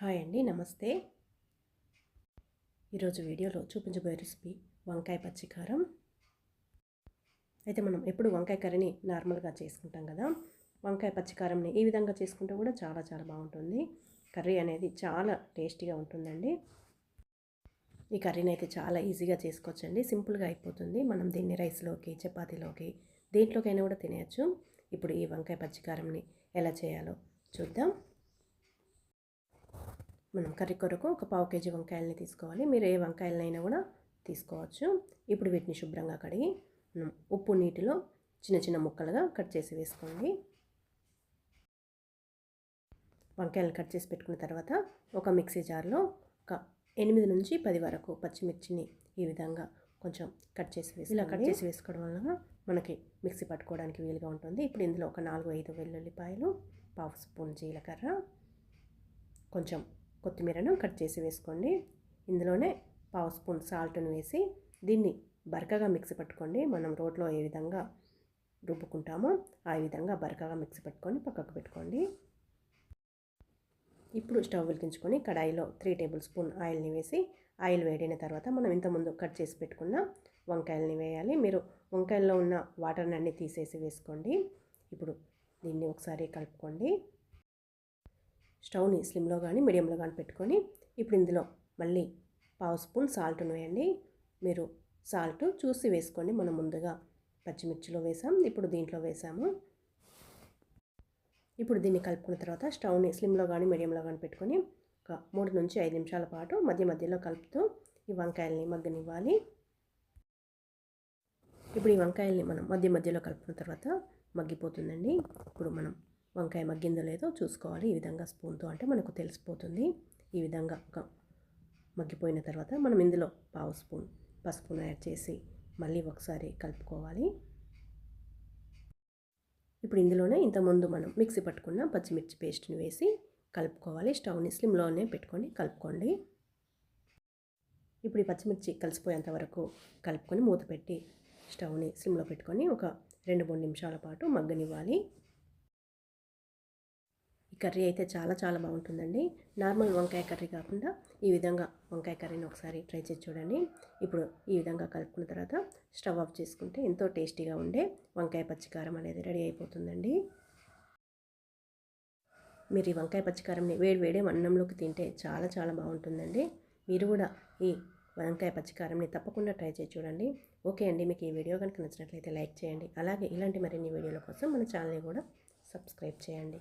Hi అండి నమస్తే. ఈరోజు వీడియోలో చూపించబోయే రెసిపీ వంకాయ పచ్చికారం. అయితే మనం ఎప్పుడు వంకాయ కర్రీని నార్మల్గా చేసుకుంటాం కదా వంకాయ పచ్చికారంని ఈ విధంగా చేసుకుంటే కూడా చాలా చాలా బాగుంటుంది. కర్రీ అనేది చాలా టేస్టీగా ఉంటుందండి. ఈ కర్రీని అయితే చాలా ఈజీగా చేసుకోవచ్చండి సింపుల్గా అయిపోతుంది. మనం దీన్ని రైస్లోకి చపాతీలోకి దేంట్లోకైనా కూడా తినేయచ్చు. ఇప్పుడు ఈ వంకాయ పచ్చికారంని ఎలా చేయాలో చూద్దాం. మనం కర్రీ కొరకు ఒక పావు కేజీ వంకాయలని తీసుకోవాలి. మీరు ఏ వంకాయలనైనా కూడా తీసుకోవచ్చు. ఇప్పుడు వీటిని శుభ్రంగా కడిగి ఉప్పు నీటిలో చిన్న చిన్న ముక్కలుగా కట్ చేసి వేసుకోండి. వంకాయలను కట్ చేసి పెట్టుకున్న తర్వాత ఒక మిక్సీ జార్లో ఒక ఎనిమిది నుంచి పది వరకు పచ్చిమిర్చిని ఈ విధంగా కొంచెం కట్ చేసి వేసి ఇలా కట్ చేసి వేసుకోవడం వలన మనకి మిక్సీ పట్టుకోవడానికి వీలుగా ఉంటుంది. ఇప్పుడు ఇందులో ఒక నాలుగు ఐదు వెల్లుల్లిపాయలు పావు స్పూన్ జీలకర్ర కొంచెం కొత్తిమీరను కట్ చేసి వేసుకోండి. ఇందులోనే పావు స్పూన్ సాల్ట్ను వేసి దీన్ని బరకగా మిక్సీ పట్టుకోండి. మనం రోట్లో ఏ విధంగా రుబ్బుకుంటామో ఆ విధంగా బరకగా మిక్సీ పట్టుకొని పక్కకు పెట్టుకోండి. ఇప్పుడు స్టవ్ వెలిగించుకొని కడాయిలో త్రీ టేబుల్ స్పూన్ ఆయిల్ని వేసి ఆయిల్ వేడిన తర్వాత మనం ఇంతకుముందు కట్ చేసి పెట్టుకున్న వంకాయలని వేయాలి. మీరు వంకాయల్లో ఉన్న వాటర్ని అన్నీ తీసేసి వేసుకోండి. ఇప్పుడు దీన్ని ఒకసారి కలుపుకోండి. స్టవ్ని స్లిమ్లో కానీ మీడియంలో కానీ పెట్టుకొని ఇప్పుడు ఇందులో మళ్ళీ పావు స్పూన్ సాల్ట్ వేయండి మీరు సాల్ట్ చూసి వేసుకోండి. మనం ముందుగా పచ్చిమిర్చిలో వేసాం. ఇప్పుడు దీంట్లో వేసాము. ఇప్పుడు దీన్ని కలుపుకున్న తర్వాత స్టవ్ని స్లిమ్లో కానీ మీడియంలో కానీ పెట్టుకొని ఒక మూడు నుంచి ఐదు నిమిషాల పాటు మధ్య మధ్యలో కలుపుతూ ఈ వంకాయల్ని మగ్గనివ్వాలి. ఇప్పుడు ఈ వంకాయల్ని మనం మధ్య మధ్యలో కలుపుకున్న తర్వాత మగ్గిపోతుందండి. ఇప్పుడు మనం వంకాయ మగ్గిందో లేదో చూసుకోవాలి. ఈ విధంగా స్పూన్తో అంటే మనకు తెలిసిపోతుంది. ఈ విధంగా ఒక మగ్గిపోయిన తర్వాత మనం ఇందులో పావు స్పూన్ పసుపును యాడ్ చేసి మళ్ళీ ఒకసారి కలుపుకోవాలి. ఇప్పుడు ఇందులోనే ఇంతకుముందు మనం మిక్సీ పట్టుకున్న పచ్చిమిర్చి పేస్ట్ని వేసి కలుపుకోవాలి. స్టవ్ని స్లిమ్లోనే పెట్టుకొని కలుపుకోండి. ఇప్పుడు ఈ పచ్చిమిర్చి కలిసిపోయేంత వరకు కలుపుకొని మూత పెట్టి స్టవ్ని స్లిమ్లో పెట్టుకొని ఒక రెండు మూడు నిమిషాల పాటు మగ్గనివ్వాలి. కర్రీ అయితే చాలా చాలా బాగుంటుందండి. నార్మల్ వంకాయ కర్రీ కాకుండా ఈ విధంగా వంకాయ కర్రీని ఒకసారి ట్రై చేసి చూడండి. ఇప్పుడు ఈ విధంగా కలుపుకున్న తర్వాత స్టవ్ ఆఫ్ చేసుకుంటే ఎంతో టేస్టీగా ఉండే వంకాయ పచ్చికారం అనేది రెడీ అయిపోతుందండి. మీరు ఈ వంకాయ పచ్చికారంని వేడి వేడే అన్నంలోకి తింటే చాలా చాలా బాగుంటుందండి. మీరు కూడా ఈ వంకాయ పచ్చికారంని తప్పకుండా ట్రై చేసి చూడండి. ఓకే అండి మీకు ఈ వీడియో కనుక నచ్చినట్లయితే లైక్ చేయండి. అలాగే ఇలాంటి మరిన్ని వీడియోల కోసం మన ఛానల్ని కూడా సబ్స్క్రైబ్ చేయండి.